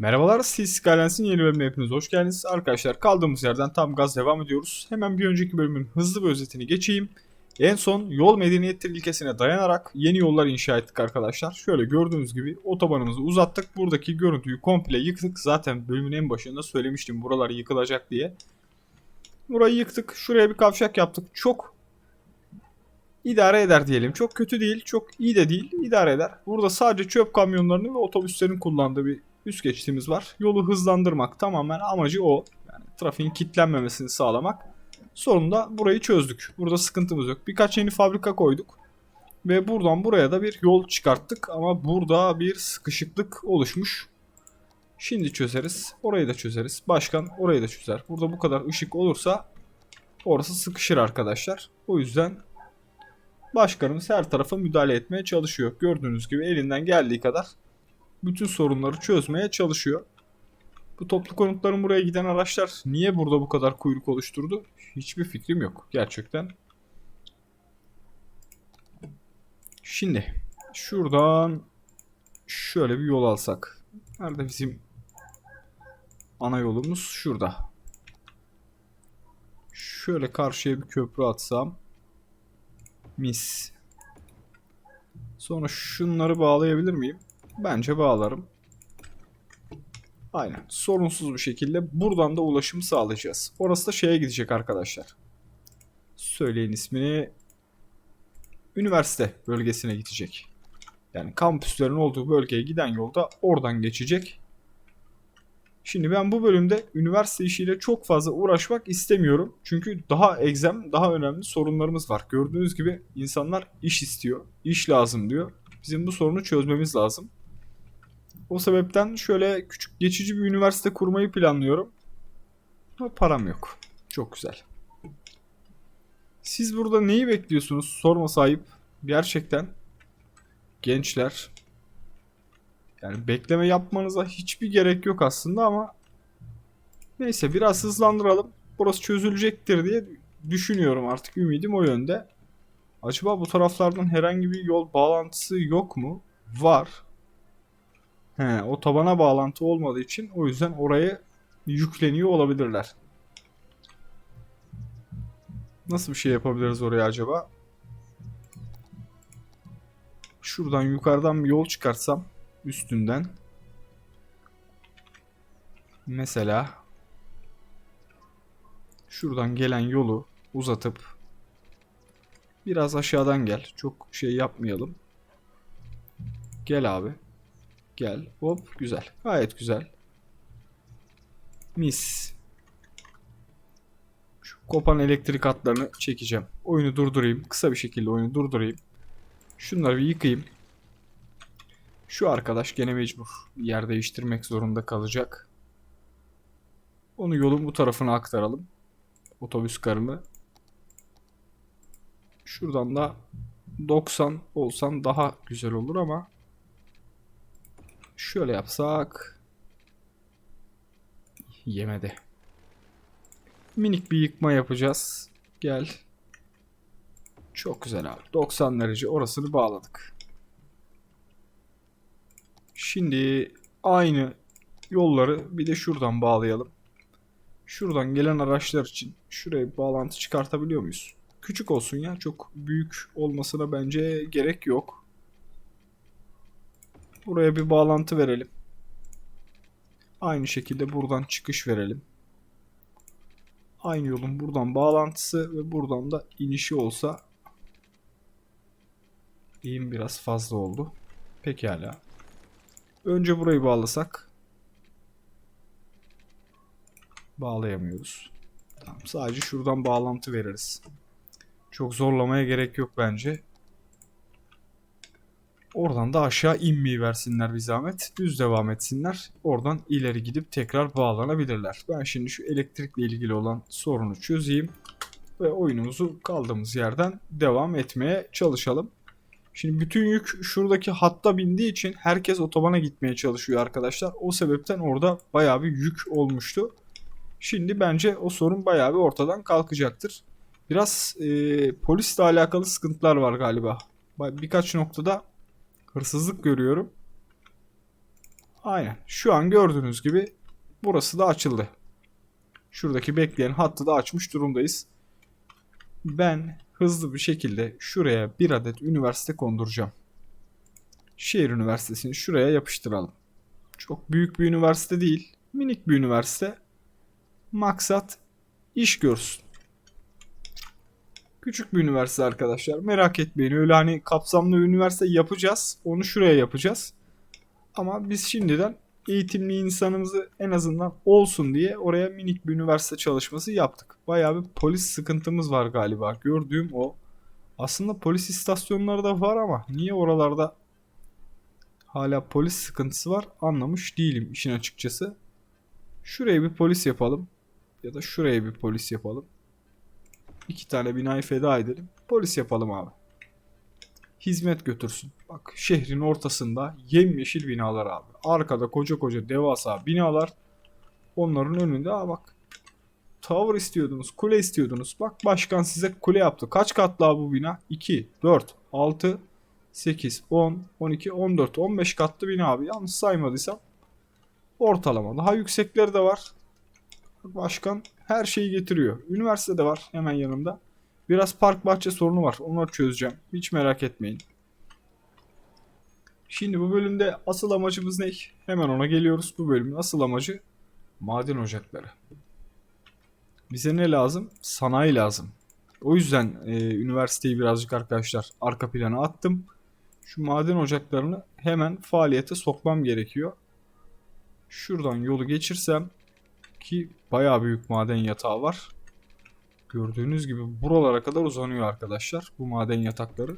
Merhabalar, siz Skylens'in yeni bölümüne hepiniz hoş geldiniz. Arkadaşlar kaldığımız yerden tam gaz devam ediyoruz. Hemen bir önceki bölümün hızlı bir özetini geçeyim. En son yol medeniyettir ilkesine dayanarak yeni yollar inşa ettik arkadaşlar. Şöyle gördüğünüz gibi otobanımızı uzattık. Buradaki görüntüyü komple yıktık. Zaten bölümün en başında söylemiştim buralar yıkılacak diye. Burayı yıktık. Şuraya bir kavşak yaptık. Çok idare eder diyelim. Çok kötü değil, çok iyi de değil. idare eder. Burada sadece çöp kamyonlarının ve otobüslerin kullandığı bir üst geçtiğimiz var. Yolu hızlandırmak tamamen amacı o. Yani trafiğin kilitlenmemesini sağlamak. Sonunda burayı çözdük. Burada sıkıntımız yok. Birkaç yeni fabrika koyduk. Ve buradan buraya da bir yol çıkarttık. Ama burada bir sıkışıklık oluşmuş. Şimdi çözeriz. Orayı da çözeriz. Başkan orayı da çözer. Burada bu kadar ışık olursa orası sıkışır arkadaşlar. O yüzden başkanımız her tarafa müdahale etmeye çalışıyor. Gördüğünüz gibi elinden geldiği kadar bütün sorunları çözmeye çalışıyor. Bu toplu konutların buraya giden araçlar niye burada bu kadar kuyruk oluşturdu? Hiçbir fikrim yok gerçekten. Şimdi şuradan şöyle bir yol alsak. Nerede bizim ana yolumuz? Şurada. Şöyle karşıya bir köprü atsam. Mis. Sonra şunları bağlayabilir miyim? Bence bağlarım. Aynen. Sorunsuz bir şekilde buradan da ulaşım sağlayacağız. Orası da şeye gidecek arkadaşlar. Söyleyin ismini. Üniversite bölgesine gidecek. Yani kampüslerin olduğu bölgeye giden yolda oradan geçecek. Şimdi ben bu bölümde üniversite işiyle çok fazla uğraşmak istemiyorum. Çünkü daha egzem, daha önemli sorunlarımız var. Gördüğünüz gibi insanlar iş istiyor. iş lazım diyor. Bizim bu sorunu çözmemiz lazım. O sebepten şöyle küçük geçici bir üniversite kurmayı planlıyorum. Ama param yok. Çok güzel. Siz burada neyi bekliyorsunuz? Sorma sahip. Gerçekten gençler. Yani bekleme yapmanıza hiçbir gerek yok aslında ama neyse biraz hızlandıralım. Burası çözülecektir diye düşünüyorum artık ümidim o yönde. Acaba bu taraflardan herhangi bir yol bağlantısı yok mu? Var. He, o tabana bağlantı olmadığı için o yüzden oraya yükleniyor olabilirler. Nasıl bir şey yapabiliriz oraya acaba? Şuradan yukarıdan bir yol çıkartsam üstünden. Mesela şuradan gelen yolu uzatıp biraz aşağıdan gel. Çok şey yapmayalım. Gel abi. Gel. Hop güzel. Gayet güzel. Mis. Şu kopan elektrik hatlarını çekeceğim. Oyunu durdurayım. Kısa bir şekilde oyunu durdurayım. Şunları bir yıkayayım. Şu arkadaş gene mecbur yer değiştirmek zorunda kalacak. Onu yolun bu tarafına aktaralım. Otobüs karını. Şuradan da 90 olsan daha güzel olur ama Şöyle yapsak. Yemedi. Minik bir yıkma yapacağız. Gel. Çok güzel abi. 90 derece orasını bağladık. Şimdi aynı yolları bir de şuradan bağlayalım. Şuradan gelen araçlar için şuraya bağlantı çıkartabiliyor muyuz? Küçük olsun ya. Çok büyük olmasına bence gerek yok. Buraya bir bağlantı verelim. Aynı şekilde buradan çıkış verelim. Aynı yolun buradan bağlantısı ve buradan da inişi olsa İyiyim biraz fazla oldu. Pekala. Önce burayı bağlasak. Bağlayamıyoruz. Tamam, sadece şuradan bağlantı veririz. Çok zorlamaya gerek yok bence. Oradan da aşağı inmeyi versinler bir zahmet. Düz devam etsinler. Oradan ileri gidip tekrar bağlanabilirler. Ben şimdi şu elektrikle ilgili olan sorunu çözeyim. Ve oyunumuzu kaldığımız yerden devam etmeye çalışalım. Şimdi bütün yük şuradaki hatta bindiği için herkes otobana gitmeye çalışıyor arkadaşlar. O sebepten orada bayağı bir yük olmuştu. Şimdi bence o sorun bayağı bir ortadan kalkacaktır. Biraz e, polisle alakalı sıkıntılar var galiba. Birkaç noktada hırsızlık görüyorum. Aynen. Şu an gördüğünüz gibi burası da açıldı. Şuradaki bekleyen hattı da açmış durumdayız. Ben hızlı bir şekilde şuraya bir adet üniversite konduracağım. Şehir Üniversitesi'ni şuraya yapıştıralım. Çok büyük bir üniversite değil. Minik bir üniversite. Maksat iş görsün. Küçük bir üniversite arkadaşlar. Merak etmeyin. Öyle hani kapsamlı bir üniversite yapacağız. Onu şuraya yapacağız. Ama biz şimdiden eğitimli insanımızı en azından olsun diye oraya minik bir üniversite çalışması yaptık. Bayağı bir polis sıkıntımız var galiba. Gördüğüm o. Aslında polis istasyonları da var ama niye oralarda hala polis sıkıntısı var anlamış değilim işin açıkçası. Şuraya bir polis yapalım. Ya da şuraya bir polis yapalım. İki tane binayı feda edelim. Polis yapalım abi. Hizmet götürsün. Bak şehrin ortasında yemyeşil binalar abi. Arkada koca koca devasa binalar. Onların önünde aa bak. Tower istiyordunuz. Kule istiyordunuz. Bak başkan size kule yaptı. Kaç katlı abi bu bina? 2, 4, 6, 8, 10, 12, 14, 15 katlı bina abi. Yanlış saymadıysam. Ortalama. Daha yüksekleri de var. Başkan her şeyi getiriyor. Üniversite de var hemen yanımda. Biraz park bahçe sorunu var. Onları çözeceğim. Hiç merak etmeyin. Şimdi bu bölümde asıl amacımız ne? Hemen ona geliyoruz. Bu bölümün asıl amacı maden ocakları. Bize ne lazım? Sanayi lazım. O yüzden e, üniversiteyi birazcık arkadaşlar arka plana attım. Şu maden ocaklarını hemen faaliyete sokmam gerekiyor. Şuradan yolu geçirsem ki bayağı büyük maden yatağı var. Gördüğünüz gibi buralara kadar uzanıyor arkadaşlar bu maden yatakları.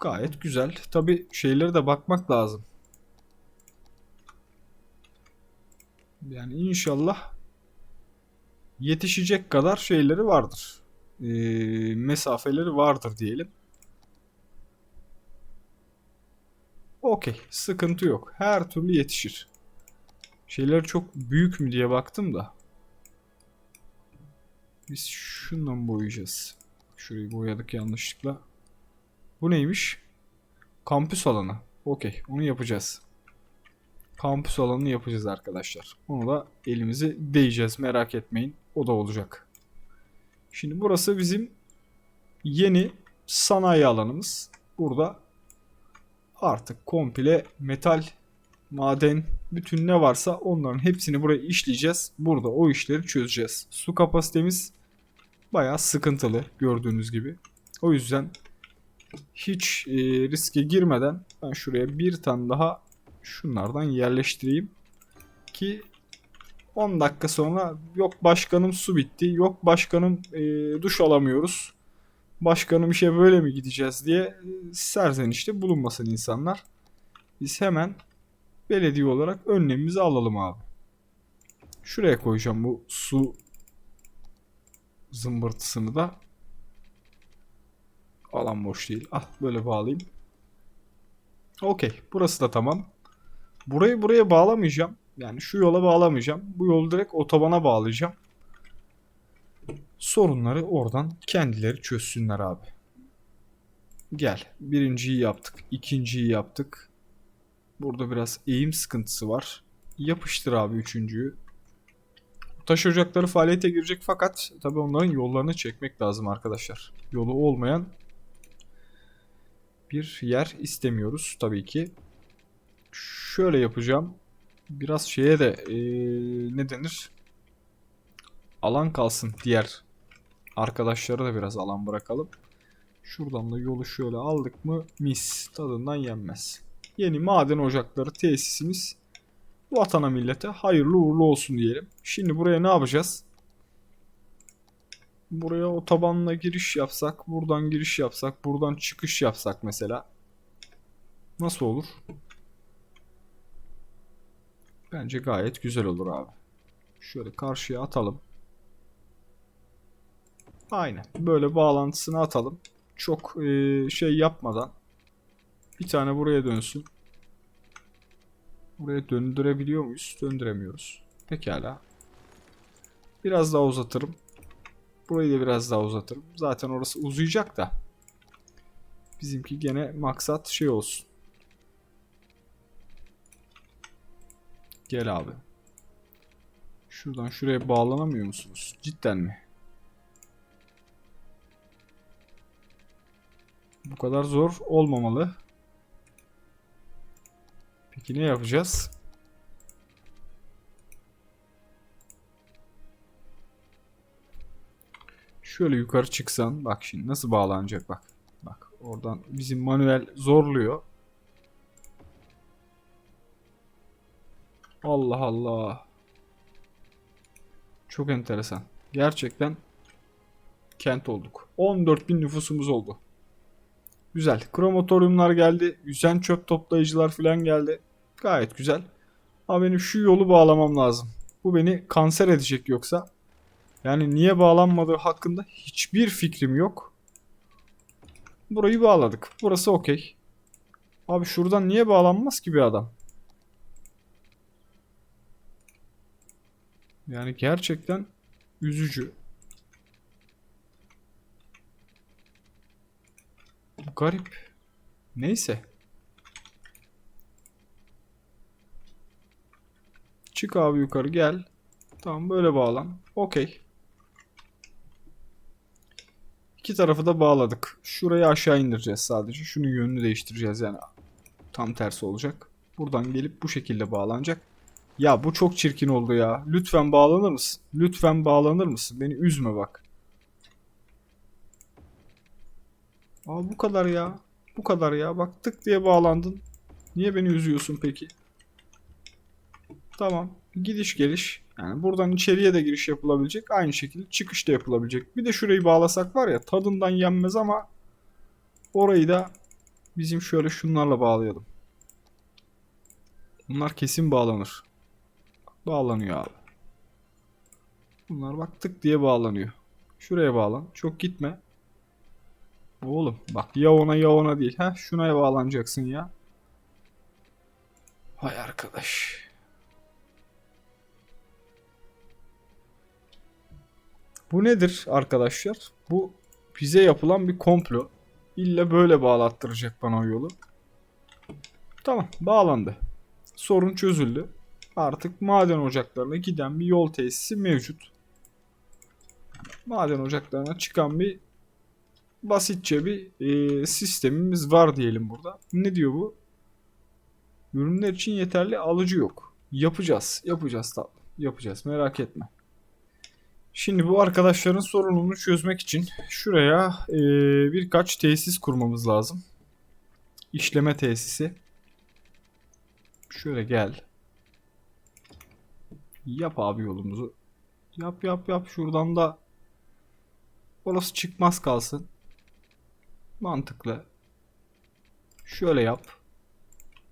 Gayet güzel. Tabi şeylere de bakmak lazım. Yani inşallah yetişecek kadar şeyleri vardır. Ee, mesafeleri vardır diyelim. Okey. Sıkıntı yok. Her türlü yetişir. Şeyler çok büyük mü diye baktım da. Biz şundan boyayacağız. Şurayı boyadık yanlışlıkla. Bu neymiş? Kampüs alanı. Okey. Onu yapacağız. Kampüs alanını yapacağız arkadaşlar. Onu da elimizi değeceğiz. Merak etmeyin. O da olacak. Şimdi burası bizim yeni sanayi alanımız. Burada artık komple metal, maden, bütün ne varsa onların hepsini buraya işleyeceğiz. Burada o işleri çözeceğiz. Su kapasitemiz bayağı sıkıntılı gördüğünüz gibi. O yüzden hiç e, riske girmeden ben şuraya bir tane daha şunlardan yerleştireyim ki 10 dakika sonra yok başkanım su bitti, yok başkanım e, duş alamıyoruz, başkanım işe böyle mi gideceğiz diye e, serzenişte bulunmasın insanlar. Biz hemen belediye olarak önlemimizi alalım abi. Şuraya koyacağım bu su zımbırtısını da. Alan boş değil. Ah böyle bağlayayım. Okey. Burası da tamam. Burayı buraya bağlamayacağım. Yani şu yola bağlamayacağım. Bu yolu direkt otobana bağlayacağım. Sorunları oradan kendileri çözsünler abi. Gel. Birinciyi yaptık. ikinciyi yaptık. Burada biraz eğim sıkıntısı var. Yapıştır abi üçüncüyü. Taş ocakları faaliyete girecek fakat tabi onların yollarını çekmek lazım arkadaşlar. Yolu olmayan bir yer istemiyoruz tabii ki. Şöyle yapacağım. Biraz şeye de ee, ne denir? Alan kalsın diğer arkadaşlara da biraz alan bırakalım. Şuradan da yolu şöyle aldık mı mis tadından yenmez. Yeni maden ocakları tesisimiz vatana millete hayırlı uğurlu olsun diyelim. Şimdi buraya ne yapacağız? Buraya otobanla giriş yapsak, buradan giriş yapsak, buradan çıkış yapsak mesela. Nasıl olur? Bence gayet güzel olur abi. Şöyle karşıya atalım. Aynen. Böyle bağlantısını atalım. Çok e, şey yapmadan. Bir tane buraya dönsün. Buraya döndürebiliyor muyuz? Döndüremiyoruz. Pekala. Biraz daha uzatırım. Burayı da biraz daha uzatırım. Zaten orası uzayacak da. Bizimki gene maksat şey olsun. Gel abi. Şuradan şuraya bağlanamıyor musunuz? Cidden mi? Bu kadar zor olmamalı. Peki yapacağız? Şöyle yukarı çıksan bak şimdi nasıl bağlanacak bak. Bak oradan bizim manuel zorluyor. Allah Allah. Çok enteresan. Gerçekten kent olduk. 14.000 nüfusumuz oldu. Güzel. Kromatoryumlar geldi. Yüzen çöp toplayıcılar falan geldi. Gayet güzel. Ama benim şu yolu bağlamam lazım. Bu beni kanser edecek yoksa. Yani niye bağlanmadığı hakkında hiçbir fikrim yok. Burayı bağladık. Burası okey. Abi şuradan niye bağlanmaz ki bir adam? Yani gerçekten üzücü. Garip. Neyse. Çık abi yukarı gel. Tamam böyle bağlan. Okey. İki tarafı da bağladık. Şurayı aşağı indireceğiz sadece. Şunun yönünü değiştireceğiz yani. Tam tersi olacak. Buradan gelip bu şekilde bağlanacak. Ya bu çok çirkin oldu ya. Lütfen bağlanır mısın? Lütfen bağlanır mısın? Beni üzme bak. Aa bu kadar ya. Bu kadar ya. Bak tık diye bağlandın. Niye beni üzüyorsun peki? Tamam. Gidiş geliş. Yani buradan içeriye de giriş yapılabilecek. Aynı şekilde çıkış da yapılabilecek. Bir de şurayı bağlasak var ya tadından yenmez ama orayı da bizim şöyle şunlarla bağlayalım. Bunlar kesin bağlanır. Bağlanıyor abi. Bunlar bak tık diye bağlanıyor. Şuraya bağlan. Çok gitme. Oğlum bak ya ona ya ona değil. Ha şuna bağlanacaksın ya. Hay arkadaş. Bu nedir arkadaşlar? Bu bize yapılan bir komplo. İlla böyle bağlattıracak bana o yolu. Tamam bağlandı. Sorun çözüldü. Artık maden ocaklarına giden bir yol tesisi mevcut. Maden ocaklarına çıkan bir basitçe bir e, sistemimiz var diyelim burada. Ne diyor bu? Ürünler için yeterli alıcı yok. Yapacağız. Yapacağız tatlım. Yapacağız. Merak etme. Şimdi bu arkadaşların sorununu çözmek için şuraya e, birkaç tesis kurmamız lazım. İşleme tesisi. Şöyle gel. Yap abi yolumuzu. Yap yap yap. Şuradan da orası çıkmaz kalsın. Mantıklı. Şöyle yap.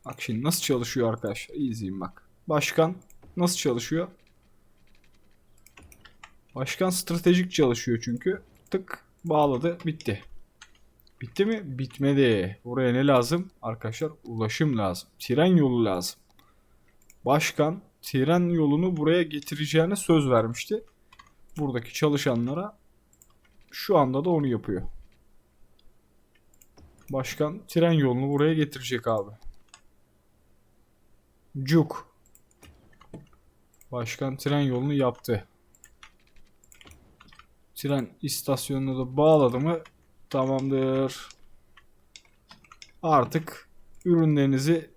Bak şimdi nasıl çalışıyor arkadaşlar. İzleyin bak. Başkan nasıl çalışıyor? Başkan stratejik çalışıyor çünkü. Tık bağladı bitti. Bitti mi? Bitmedi. Buraya ne lazım? Arkadaşlar ulaşım lazım. Tren yolu lazım. Başkan tren yolunu buraya getireceğine söz vermişti. Buradaki çalışanlara şu anda da onu yapıyor. Başkan tren yolunu buraya getirecek abi. Cuk. Başkan tren yolunu yaptı. Tren istasyonuna da bağladı mı tamamdır. Artık ürünlerinizi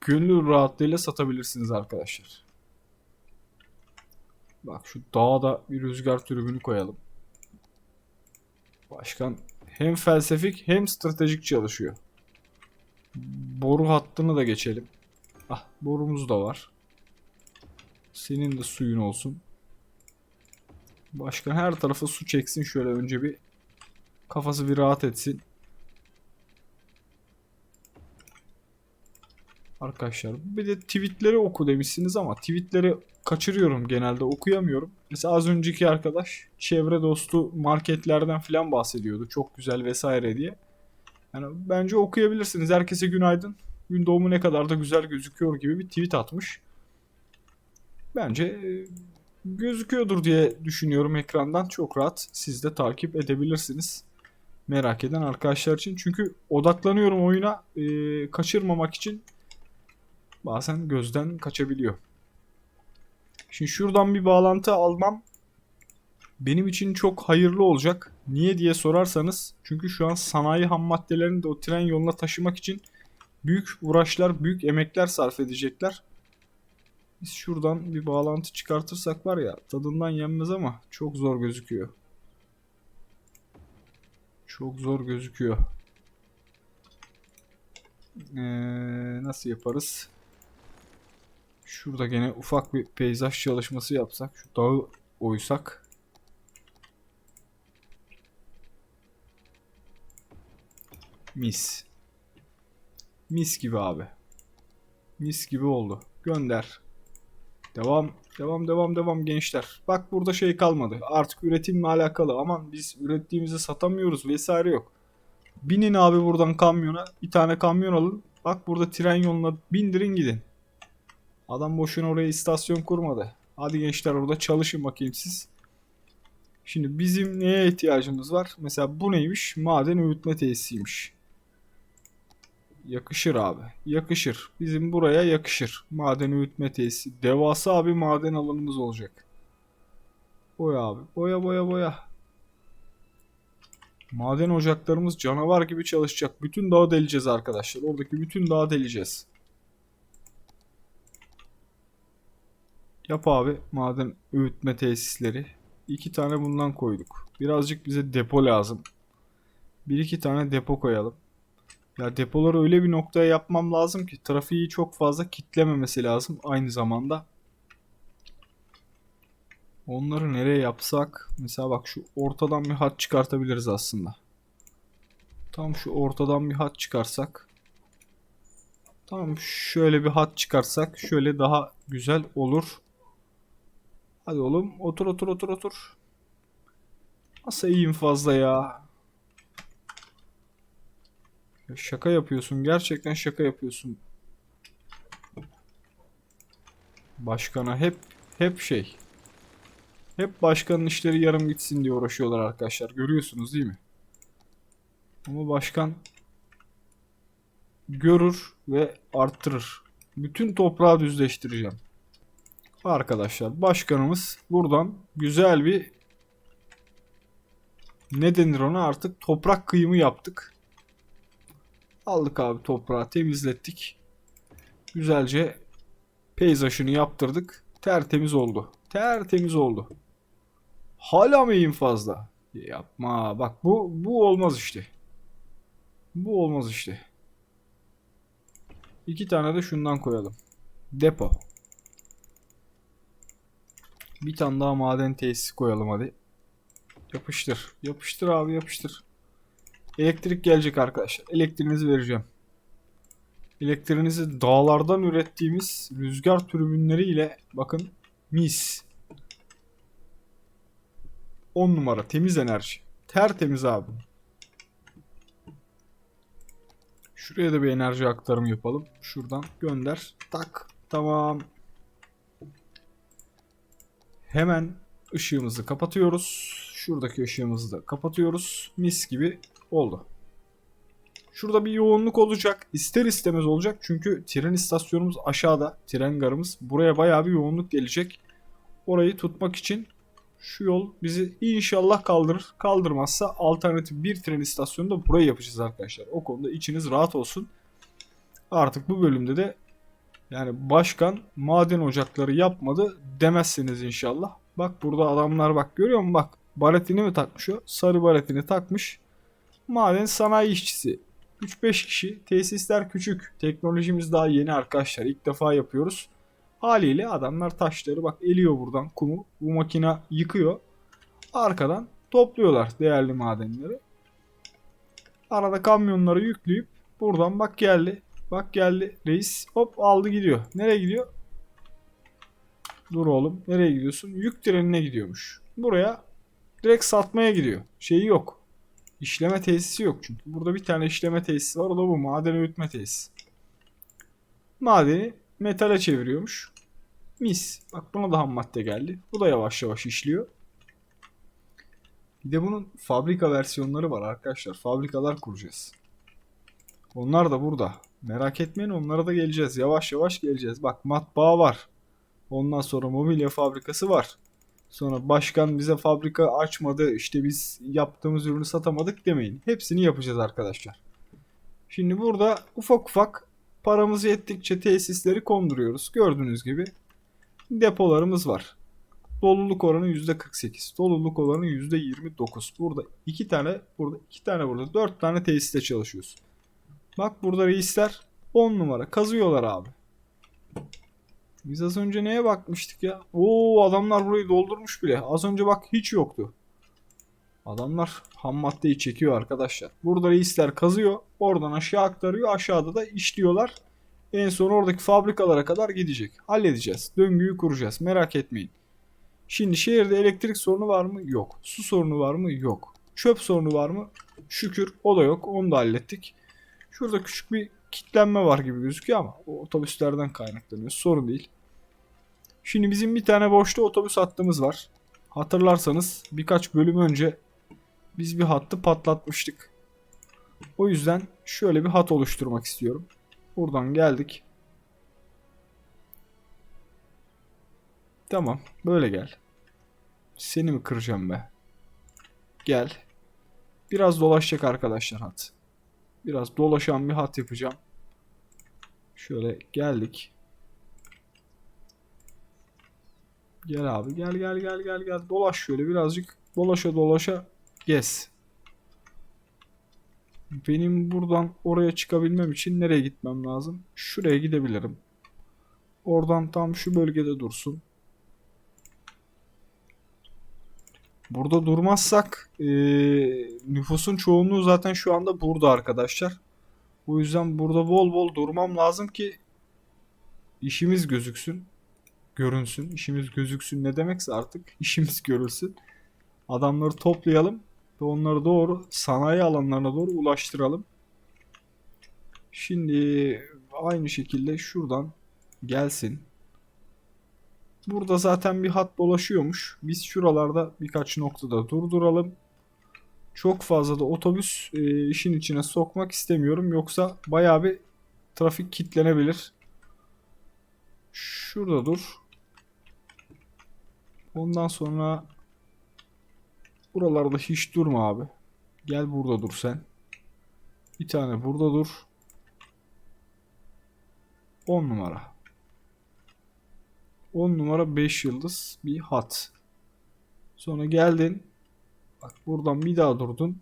gönül rahatlığıyla satabilirsiniz arkadaşlar. Bak şu dağa da bir rüzgar tribünü koyalım. Başkan hem felsefik hem stratejik çalışıyor. Boru hattını da geçelim. Ah borumuz da var. Senin de suyun olsun. Başkan her tarafa su çeksin şöyle önce bir kafası bir rahat etsin. Arkadaşlar bir de tweetleri oku demişsiniz ama tweetleri kaçırıyorum genelde okuyamıyorum. Mesela az önceki arkadaş çevre dostu marketlerden falan bahsediyordu. Çok güzel vesaire diye. Yani bence okuyabilirsiniz. Herkese günaydın. Gün doğumu ne kadar da güzel gözüküyor gibi bir tweet atmış. Bence e, gözüküyordur diye düşünüyorum ekrandan. Çok rahat siz de takip edebilirsiniz. Merak eden arkadaşlar için. Çünkü odaklanıyorum oyuna. E, kaçırmamak için bazen gözden kaçabiliyor. Şimdi şuradan bir bağlantı almam benim için çok hayırlı olacak. Niye diye sorarsanız çünkü şu an sanayi ham maddelerini de o tren yoluna taşımak için büyük uğraşlar, büyük emekler sarf edecekler. Biz şuradan bir bağlantı çıkartırsak var ya tadından yenmez ama çok zor gözüküyor. Çok zor gözüküyor. Ee, nasıl yaparız? Şurada gene ufak bir peyzaj çalışması yapsak. Şu dağı oysak. Mis. Mis gibi abi. Mis gibi oldu. Gönder. Devam. Devam devam devam gençler. Bak burada şey kalmadı. Artık üretimle alakalı. Aman biz ürettiğimizi satamıyoruz vesaire yok. Binin abi buradan kamyona. Bir tane kamyon alın. Bak burada tren yoluna bindirin gidin. Adam boşuna oraya istasyon kurmadı. Hadi gençler orada çalışın bakayım siz. Şimdi bizim neye ihtiyacımız var? Mesela bu neymiş? Maden öğütme tesisiymiş. Yakışır abi. Yakışır. Bizim buraya yakışır. Maden öğütme tesisi. Devasa bir maden alanımız olacak. Boya abi. Boya boya boya. Maden ocaklarımız canavar gibi çalışacak. Bütün dağı deleceğiz arkadaşlar. Oradaki bütün dağı deleceğiz. Yap abi maden öğütme tesisleri. İki tane bundan koyduk. Birazcık bize depo lazım. Bir iki tane depo koyalım. Ya depoları öyle bir noktaya yapmam lazım ki trafiği çok fazla kitlememesi lazım aynı zamanda. Onları nereye yapsak? Mesela bak şu ortadan bir hat çıkartabiliriz aslında. Tam şu ortadan bir hat çıkarsak. Tamam şöyle bir hat çıkarsak şöyle daha güzel olur. Hadi oğlum otur otur otur otur. Nasıl iyiyim fazla ya. Şaka yapıyorsun. Gerçekten şaka yapıyorsun. Başkana hep hep şey. Hep başkanın işleri yarım gitsin diye uğraşıyorlar arkadaşlar. Görüyorsunuz değil mi? Ama başkan görür ve arttırır. Bütün toprağı düzleştireceğim. Arkadaşlar başkanımız buradan güzel bir ne denir ona artık toprak kıyımı yaptık. Aldık abi toprağı temizlettik. Güzelce peyzajını yaptırdık. Tertemiz oldu. Tertemiz oldu. Hala mı fazla? Yapma. Bak bu bu olmaz işte. Bu olmaz işte. İki tane de şundan koyalım. Depo. Bir tane daha maden tesisi koyalım hadi. Yapıştır. Yapıştır abi yapıştır. Elektrik gelecek arkadaşlar. Elektriğinizi vereceğim. Elektriğinizi dağlardan ürettiğimiz rüzgar türbinleri ile bakın mis. 10 numara temiz enerji. Tertemiz abi. Şuraya da bir enerji aktarımı yapalım. Şuradan gönder. Tak. Tamam. Hemen ışığımızı kapatıyoruz. Şuradaki ışığımızı da kapatıyoruz. Mis gibi oldu. Şurada bir yoğunluk olacak. İster istemez olacak. Çünkü tren istasyonumuz aşağıda. Tren garımız. Buraya bayağı bir yoğunluk gelecek. Orayı tutmak için şu yol bizi inşallah kaldırır. Kaldırmazsa alternatif bir tren istasyonu da buraya yapacağız arkadaşlar. O konuda içiniz rahat olsun. Artık bu bölümde de yani başkan maden ocakları yapmadı demezsiniz inşallah. Bak burada adamlar bak görüyor musun bak. Baretini mi takmış o? Sarı baretini takmış. Maden sanayi işçisi. 3-5 kişi. Tesisler küçük. Teknolojimiz daha yeni arkadaşlar. İlk defa yapıyoruz. Haliyle adamlar taşları bak eliyor buradan kumu. Bu makine yıkıyor. Arkadan topluyorlar değerli madenleri. Arada kamyonları yükleyip buradan bak geldi. Bak geldi reis. Hop aldı gidiyor. Nereye gidiyor? Dur oğlum. Nereye gidiyorsun? Yük trenine gidiyormuş. Buraya direkt satmaya gidiyor. Şeyi yok. İşleme tesisi yok çünkü. Burada bir tane işleme tesisi var. O da bu maden öğütme tesisi. Madeni metale çeviriyormuş. Mis. Bak buna da ham madde geldi. Bu da yavaş yavaş işliyor. Bir de bunun fabrika versiyonları var arkadaşlar. Fabrikalar kuracağız. Onlar da burada. Merak etmeyin onlara da geleceğiz. Yavaş yavaş geleceğiz. Bak matbaa var. Ondan sonra mobilya fabrikası var. Sonra başkan bize fabrika açmadı. işte biz yaptığımız ürünü satamadık demeyin. Hepsini yapacağız arkadaşlar. Şimdi burada ufak ufak paramız yettikçe tesisleri konduruyoruz. Gördüğünüz gibi depolarımız var. Doluluk oranı %48. Doluluk oranı %29. Burada iki tane, burada iki tane, burada dört tane tesiste çalışıyoruz. Bak burada reisler 10 numara kazıyorlar abi. Biz az önce neye bakmıştık ya? Oo adamlar burayı doldurmuş bile. Az önce bak hiç yoktu. Adamlar ham maddeyi çekiyor arkadaşlar. Burada reisler kazıyor. Oradan aşağı aktarıyor. Aşağıda da işliyorlar. En son oradaki fabrikalara kadar gidecek. Halledeceğiz. Döngüyü kuracağız. Merak etmeyin. Şimdi şehirde elektrik sorunu var mı? Yok. Su sorunu var mı? Yok. Çöp sorunu var mı? Şükür o da yok. Onu da hallettik. Şurada küçük bir kitlenme var gibi gözüküyor ama o otobüslerden kaynaklanıyor. Sorun değil. Şimdi bizim bir tane boşta otobüs hattımız var. Hatırlarsanız birkaç bölüm önce biz bir hattı patlatmıştık. O yüzden şöyle bir hat oluşturmak istiyorum. Buradan geldik. Tamam. Böyle gel. Seni mi kıracağım be? Gel. Biraz dolaşacak arkadaşlar hat. Biraz dolaşan bir hat yapacağım. Şöyle geldik. Gel abi gel gel gel gel gel. Dolaş şöyle birazcık. Dolaşa dolaşa gez. Benim buradan oraya çıkabilmem için nereye gitmem lazım? Şuraya gidebilirim. Oradan tam şu bölgede dursun. Burada durmazsak eee, nüfusun çoğunluğu zaten şu anda burada arkadaşlar. O yüzden burada bol bol durmam lazım ki işimiz gözüksün. Görünsün. İşimiz gözüksün ne demekse artık işimiz görülsün. Adamları toplayalım ve onları doğru sanayi alanlarına doğru ulaştıralım. Şimdi aynı şekilde şuradan gelsin. Burada zaten bir hat dolaşıyormuş. Biz şuralarda birkaç noktada durduralım. Çok fazla da otobüs e, işin içine sokmak istemiyorum. Yoksa bayağı bir trafik kitlenebilir. Şurada dur. Ondan sonra buralarda hiç durma abi. Gel burada dur sen. Bir tane burada dur. 10 numara. 10 numara 5 yıldız bir hat. Sonra geldin. Bak buradan bir daha durdun.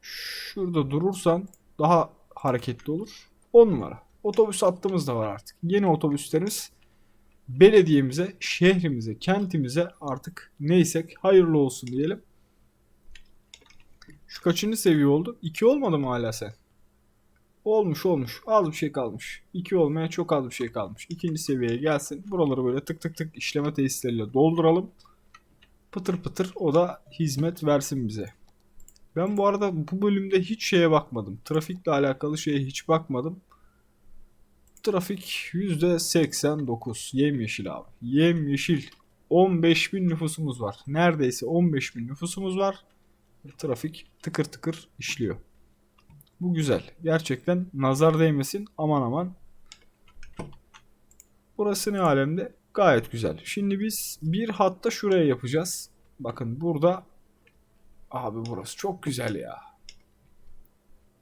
Şurada durursan daha hareketli olur. 10 numara. Otobüs hattımız da var artık. Yeni otobüslerimiz belediyemize, şehrimize, kentimize artık neysek hayırlı olsun diyelim. Şu kaçıncı seviye oldu? 2 olmadı mı hala sen? Olmuş olmuş. Az bir şey kalmış. 2 olmaya çok az bir şey kalmış. İkinci seviyeye gelsin. Buraları böyle tık tık tık işleme tesisleriyle dolduralım. Pıtır pıtır o da hizmet versin bize. Ben bu arada bu bölümde hiç şeye bakmadım. Trafikle alakalı şeye hiç bakmadım. Trafik %89. Yemyeşil abi. Yemyeşil. 15 bin nüfusumuz var. Neredeyse 15 bin nüfusumuz var. Trafik tıkır tıkır işliyor. Bu güzel. Gerçekten nazar değmesin. Aman aman. Burası ne alemde? Gayet güzel. Şimdi biz bir hatta şuraya yapacağız. Bakın burada abi burası çok güzel ya.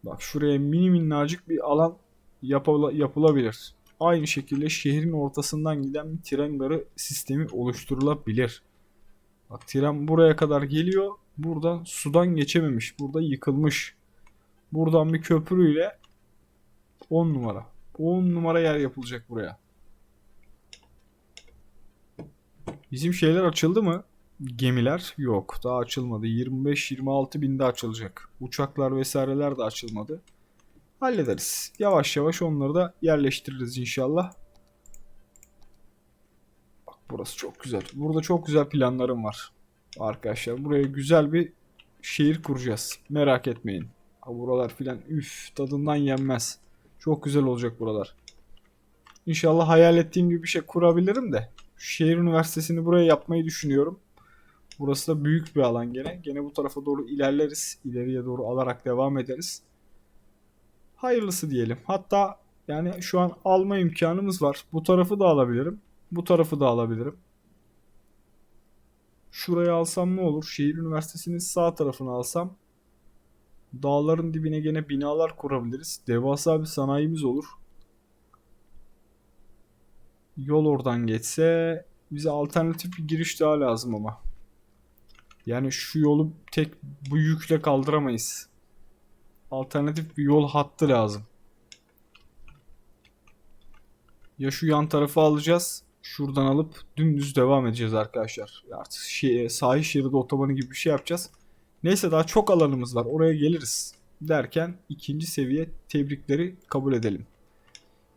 Bak şuraya mini minnacık bir alan yapıla- yapılabilir. Aynı şekilde şehrin ortasından giden bir tren garı sistemi oluşturulabilir. Bak tren buraya kadar geliyor. Buradan sudan geçememiş. Burada yıkılmış. Buradan bir köprüyle 10 numara. 10 numara yer yapılacak buraya. Bizim şeyler açıldı mı? Gemiler yok. Daha açılmadı. 25-26 binde açılacak. Uçaklar vesaireler de açılmadı. Hallederiz. Yavaş yavaş onları da yerleştiririz inşallah. Bak burası çok güzel. Burada çok güzel planlarım var. Arkadaşlar buraya güzel bir şehir kuracağız. Merak etmeyin. Ha, buralar filan üf tadından yenmez. Çok güzel olacak buralar. İnşallah hayal ettiğim gibi bir şey kurabilirim de. Şehir üniversitesini buraya yapmayı düşünüyorum. Burası da büyük bir alan gene. Gene bu tarafa doğru ilerleriz. İleriye doğru alarak devam ederiz. Hayırlısı diyelim. Hatta Yani şu an alma imkanımız var. Bu tarafı da alabilirim. Bu tarafı da alabilirim. Şurayı alsam ne olur? Şehir Üniversitesi'nin sağ tarafını alsam dağların dibine gene binalar kurabiliriz. Devasa bir sanayimiz olur. Yol oradan geçse bize alternatif bir giriş daha lazım ama. Yani şu yolu tek bu yükle kaldıramayız. Alternatif bir yol hattı lazım. Ya şu yan tarafı alacağız. Şuradan alıp dümdüz devam edeceğiz arkadaşlar. Artık şey, sahil şeridi otobanı gibi bir şey yapacağız. Neyse daha çok alanımız var. Oraya geliriz. Derken ikinci seviye tebrikleri kabul edelim.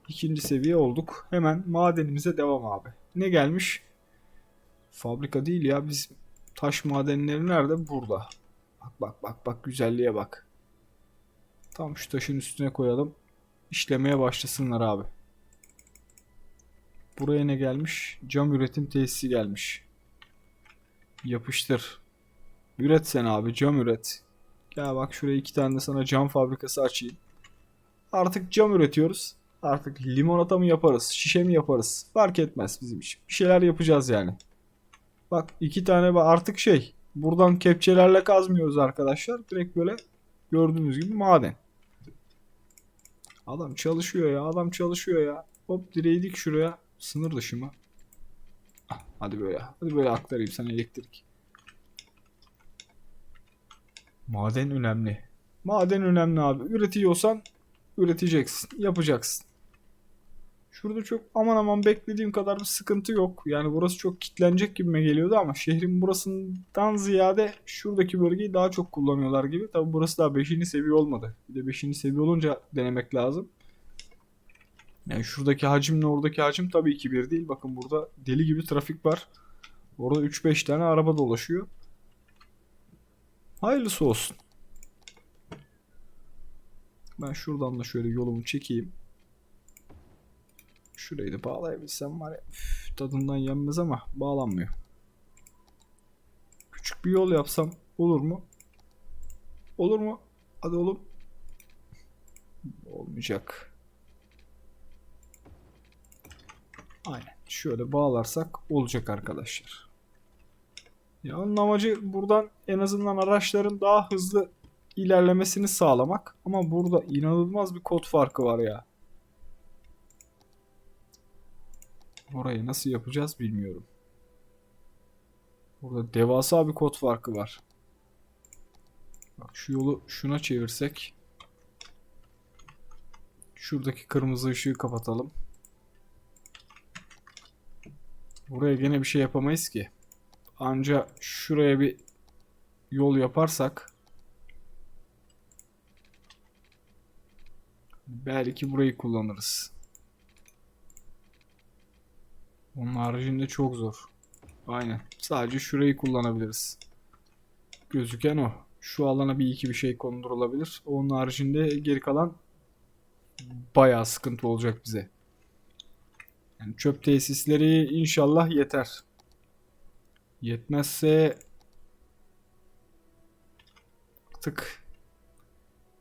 İkinci seviye olduk. Hemen madenimize devam abi. Ne gelmiş? Fabrika değil ya. Biz taş madenleri nerede? Burada. Bak bak bak bak güzelliğe bak. Tam şu taşın üstüne koyalım. İşlemeye başlasınlar abi. Buraya ne gelmiş? Cam üretim tesisi gelmiş. Yapıştır. Üret sen abi cam üret. Gel bak şuraya iki tane de sana cam fabrikası açayım. Artık cam üretiyoruz. Artık limonata mı yaparız, şişe mi yaparız? Fark etmez bizim için. Bir şeyler yapacağız yani. Bak iki tane artık şey. Buradan kepçelerle kazmıyoruz arkadaşlar. Direkt böyle gördüğünüz gibi maden. Adam çalışıyor ya. Adam çalışıyor ya. Hop direği dik şuraya. Sınır dışı mı? Hadi böyle. Hadi böyle aktarayım sana elektrik. Maden önemli. Maden önemli abi. Üretiyorsan üreteceksin. Yapacaksın. Şurada çok aman aman beklediğim kadar bir sıkıntı yok. Yani burası çok kitlenecek gibime geliyordu ama şehrin burasından ziyade şuradaki bölgeyi daha çok kullanıyorlar gibi. Tabi burası daha 5. seviye olmadı. Bir de 5. seviye olunca denemek lazım. Yani şuradaki hacimle oradaki hacim tabii ki bir değil. Bakın burada deli gibi trafik var. Orada 3-5 tane araba dolaşıyor. Hayırlısı olsun. Ben şuradan da şöyle yolumu çekeyim. Şurayı da bağlayabilsem var ya. üf, tadından yenmez ama bağlanmıyor. Küçük bir yol yapsam olur mu? Olur mu? Hadi oğlum. Olmayacak. Aynen. Şöyle bağlarsak olacak arkadaşlar. Ya onun amacı buradan en azından araçların daha hızlı ilerlemesini sağlamak. Ama burada inanılmaz bir kod farkı var ya. Orayı nasıl yapacağız bilmiyorum. Burada devasa bir kod farkı var. Bak şu yolu şuna çevirsek. Şuradaki kırmızı ışığı kapatalım. Buraya gene bir şey yapamayız ki. Anca şuraya bir yol yaparsak belki burayı kullanırız. Onun haricinde çok zor. Aynen. Sadece şurayı kullanabiliriz. Gözüken o. Şu alana bir iki bir şey kondurulabilir. Onun haricinde geri kalan bayağı sıkıntı olacak bize. Yani çöp tesisleri inşallah yeter. Yetmezse artık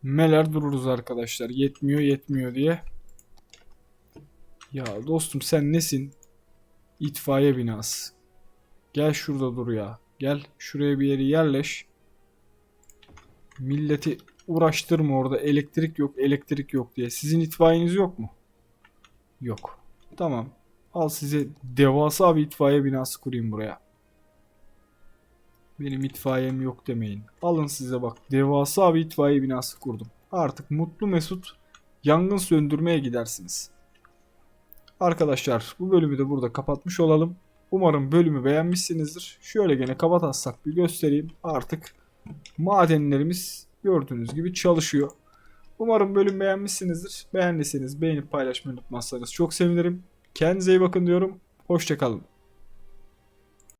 meler dururuz arkadaşlar. Yetmiyor yetmiyor diye. Ya dostum sen nesin? İtfaiye binası. Gel şurada dur ya. Gel şuraya bir yeri yerleş. Milleti uğraştırma orada elektrik yok elektrik yok diye. Sizin itfaiyeniz yok mu? Yok. Tamam. Al size devasa bir itfaiye binası kurayım buraya. Benim itfaiyem yok demeyin. Alın size bak devasa bir itfaiye binası kurdum. Artık mutlu mesut yangın söndürmeye gidersiniz. Arkadaşlar bu bölümü de burada kapatmış olalım. Umarım bölümü beğenmişsinizdir. Şöyle gene kapatatsak bir göstereyim. Artık madenlerimiz gördüğünüz gibi çalışıyor. Umarım bölüm beğenmişsinizdir. Beğendiyseniz beğenip paylaşmayı unutmazsanız çok sevinirim. Kendinize iyi bakın diyorum. Hoşçakalın.